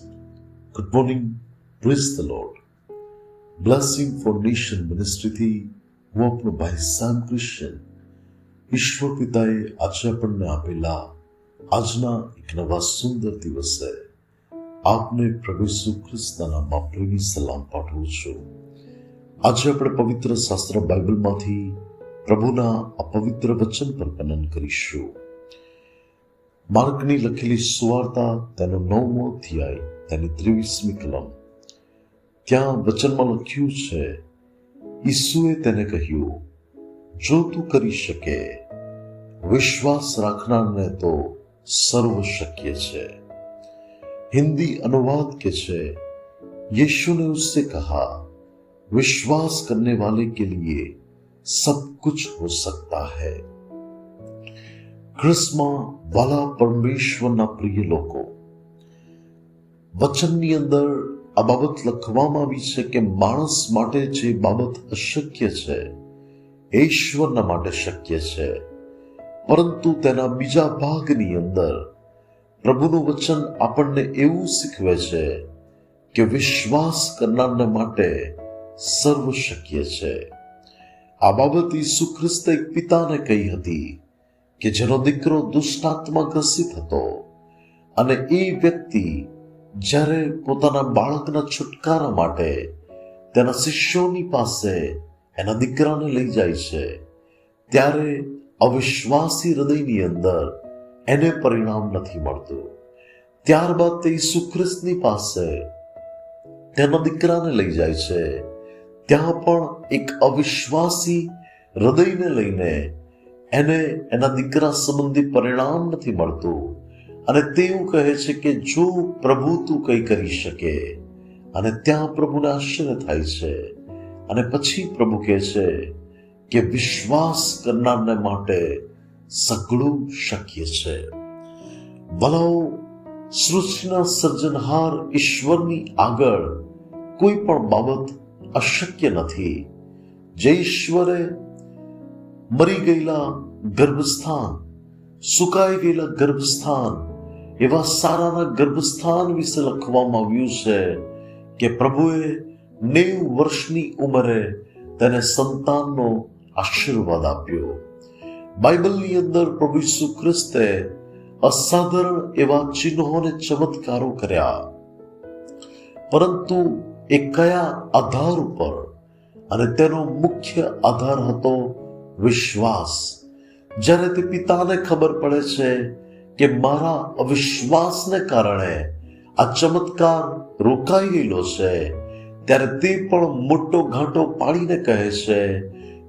Good morning praise the Lord blessing foundation મિનિસ્ટ્રીથી હું આપણો ભાઈ સામ ક્રિશ્ચન, ઈશ્વર પિતાએ આજે આપણને આપેલા આજના એક નવા સુંદર દિવસે આપને પ્રભુ ઈસુ ખ્રિસ્તના નામમાં પ્રેમી સલામ પાઠવું છું. આજે આપણે પવિત્ર શાસ્ત્ર બાઇબલમાંથી પ્રભુના અપવિત્ર પવિત્ર વચન પર મનન કરીશું. માર્કની લખેલી સુવાર્તા તેનો નવમો અધ્યાય તેની ત્રેવીસમી કલમ ત્યાં વચનમાં લખ્યું છે ઈસુએ તેને કહ્યું જો તું કરી શકે વિશ્વાસ રાખનારને તો સર્વ શક્ય છે हिंदी अनुवाद के छे यीशु ने उससे कहा विश्वास करने वाले के लिए सब कुछ हो सकता है ખ્રિસ્તમાં વાલા પરમેશ્વરના પ્રિય લોકો. વચનની અંદર આ બાબત લખવામાં આવી છે કે માણસ માટે જે બાબત અશક્ય છે, ઈશ્વરના માટે શક્ય છે. પરંતુ તેના બીજા ભાગની અંદર પ્રભુનું વચન આપણને એવું શીખવે છે કે વિશ્વાસ કરનારને માટે સર્વ શક્ય છે. આ બાબત ઈસુ ખ્રિસ્ત એક પિતાને કહી હતી. કે જેનો દીકરો દુષ્ટાત્મા ગ્રસિત હતો અને એ વ્યક્તિ જ્યારે પોતાના બાળકના છુટકારા માટે તેના શિષ્યોની પાસે એના દીકરાને લઈ જાય છે, ત્યારે અવિશ્વાસી હૃદયની અંદર એને પરિણામ નથી મળતું. ત્યારબાદ તે ઈસુ ખ્રિસ્તની પાસે તેના દીકરાને લઈ જાય છે. ત્યાં પણ એક અવિશ્વાસી હૃદયને લઈને એને એના દીકરા સંબંધી પરિણામ નથી મળતું. અને તેવું કહે છે કે જો પ્રભુ તું કંઈ કરી શકે, અને ત્યાં પ્રભુને આશ્ચર્ય થાય છે, અને પછી પ્રભુ કહે છે કે વિશ્વાસ કરનારને માટે સઘળું શક્ય છે. વલાઓ સૃષ્ટિના સર્જનહાર ઈશ્વરની આગળ કોઈ પણ બાબત અશક્ય નથી. જે ઈશ્વરે મરી ગયેલા ગર્ભસ્થાન, સુકાઈ ગયેલા ગર્ભસ્થાન, એવા સારાના ગર્ભસ્થાન વિશે લખવામાં આવ્યું છે કે પ્રભુએ નેવ વર્ષની ઉંમરે તેને સંતાનનો આશીર્વાદ આપ્યો. બાઇબલની અંદર પ્રભુ ઈસુ ખ્રિસ્તે અસાધારણ એવા ચિહ્નોને ચમત્કારો કર્યા. પરંતુ એ કયા આધાર ઉપર? અને તેનો મુખ્ય આધાર હતો વિશ્વાસ. જ્યારે તે પિતાને ખબર પડે છે કે મારા અવિશ્વાસને કારણે આ ચમત્કાર રોકાઈ ગયેલો છે, ત્યારે તે પણ મોટો ઘાંટો પાડીને કહે છે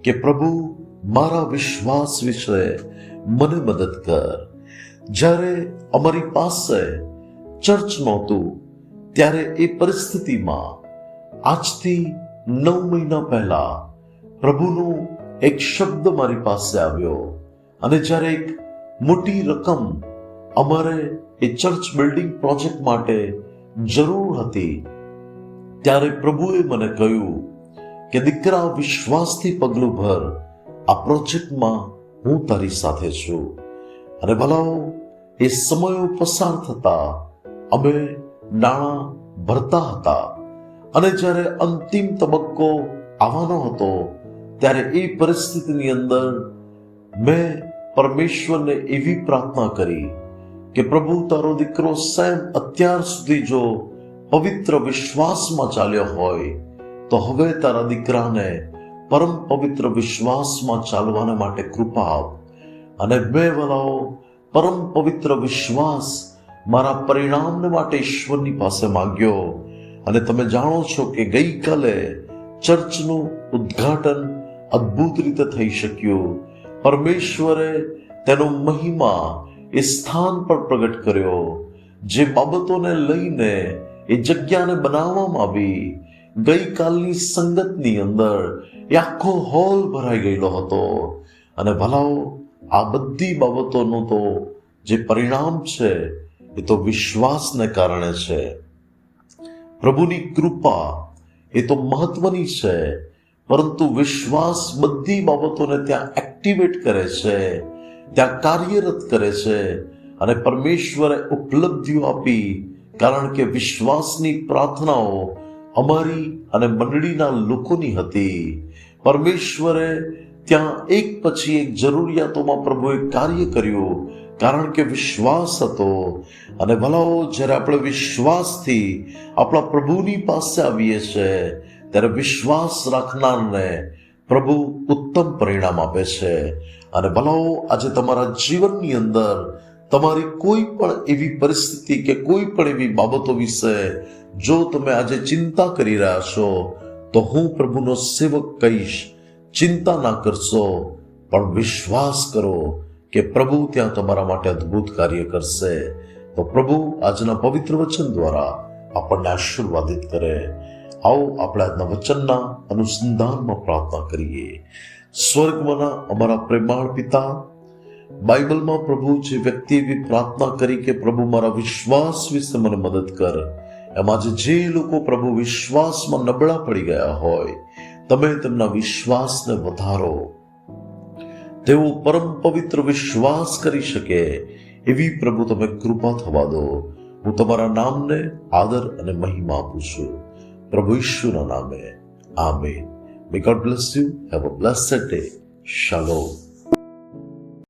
કે, પ્રભુ, મારા વિશ્વાસ વિશે મને મદદ કર. જ્યારે અમારી પાસે ચર્ચ નહોતું, ત્યારે એ પરિસ્થિતિમાં આજથી નવ મહિના પહેલા પ્રભુનો એક શબ્દ મારી પાસે આવ્યો. અને જ્યારે એક મોટી રકમ અમારે એ ચર્ચ બિલ્ડિંગ પ્રોજેક્ટ માટે જરૂર હતી, ત્યારે પ્રભુએ મને કહ્યું કે, દીકરા, વિશ્વાસથી પગલું ભર. આ પ્રોજેક્ટમાં હું તારી સાથે છું. અને ભલાઓ, એ સમયો પસાર થતા અમે નાણાં ભરતા હતા. અને જ્યારે અંતિમ તબક્કો આવવાનો હતો ત્યારે એ પરિસ્થિતિની અંદર મેં પરમેશ્વરને એવી પ્રાર્થના કરી કે પ્રભુ, તારો દીકરો સેમ અત્યાર સુધી જો પવિત્ર વિશ્વાસમાં ચાલ્યો હોય, તો હવે તારા દીકરાને પરમ પવિત્ર વિશ્વાસમાં ચાલવાના માટે કૃપા આપ. અને બે વલાઓ પરમ પવિત્ર વિશ્વાસ મારા પરિણામને માટે ઈશ્વરની પાસે માંગ્યો. અને તમે જાણો છો કે ગઈકાલે ચર્ચનું ઉદ્ઘાટન અદ્ભુત રીતે થઈ શક્યું. પરમેશ્વરે તેનો મહિમા એ સ્થાન પર પ્રગટ કર્યો. જે બાબતોને લઈને એ જગ્યાને બનાવવામાં આવી, ગઈકાલની સંગતની અંદર એ આખો હોલ ભરાઈ ગયેલો હતો. અને ભલાઓ, આ બધી બાબતોનું તો જે પરિણામ છે, એ તો વિશ્વાસને કારણે છે. પ્રભુની કૃપા એ તો મહત્વની છે. પરંતુ વિશ્વાસ બધી બાબતોને ત્યાં એક્ટિવેટ કરે છે, ત્યાં કાર્યરત કરે છે અને પરમેશ્વરે ઉપલબ્ધિઓ આપી, કારણ કે વિશ્વાસની પ્રાર્થનાઓ અમારી અને મંડળીના લોકોની હતી. પરમેશ્વરે ત્યાં એક પછી એક જરૂરિયાતોમાં પ્રભુએ કાર્ય કર્યું, કારણ કે વિશ્વાસ હતો. અને ભલાઓ, જ્યારે આપણે વિશ્વાસથી આપણા પ્રભુની પાસે આવીએ છીએ ત્યારે વિશ્વાસ રાખનારને પ્રભુ ઉત્તમ પરિણામ આપે છે. અને ભલાઓ આજે તમારા જીવનની અંદર તમારી કોઈ પણ એવી પરિસ્થિતિ કે કોઈ પણ એવી બાબતો વિશે જો તમે આજે ચિંતા કરી રહ્યા છો, તો હું પ્રભુનો સેવક કહીશ, ચિંતા ના કરશો, પણ વિશ્વાસ કરો કે પ્રભુ ત્યાં તમારા માટે અદ્ભુત કાર્ય કરશે. તો પ્રભુ આજના પવિત્ર વચન દ્વારા આપણને આશીર્વાદિત કરે. આવો આપણે આજના વચનના અનુસંધાનમાં પ્રાર્થના કરીએ. સ્વર્ગમાંના અમારા પ્રેમાળ પિતા, બાઇબલમાં પ્રભુ જે વ્યક્તિ એવી પ્રાર્થના કરી કે પ્રભુ મારા વિશ્વાસ વિશે મને મદદ કર. એમાં જે લોકો પ્રભુ વિશ્વાસમાં નબળા પડી ગયા હોય, તમે તેમના વિશ્વાસને વધારો. તેઓ પરમ પવિત્ર વિશ્વાસ કરી શકે એવી પ્રભુ તમે કૃપા થવા દો. હું તમારા નામને આદર અને મહિમા આપું છું. પ્રભુ ઈશ્વરના નામે amen may God bless you have a blessed day શાલોમ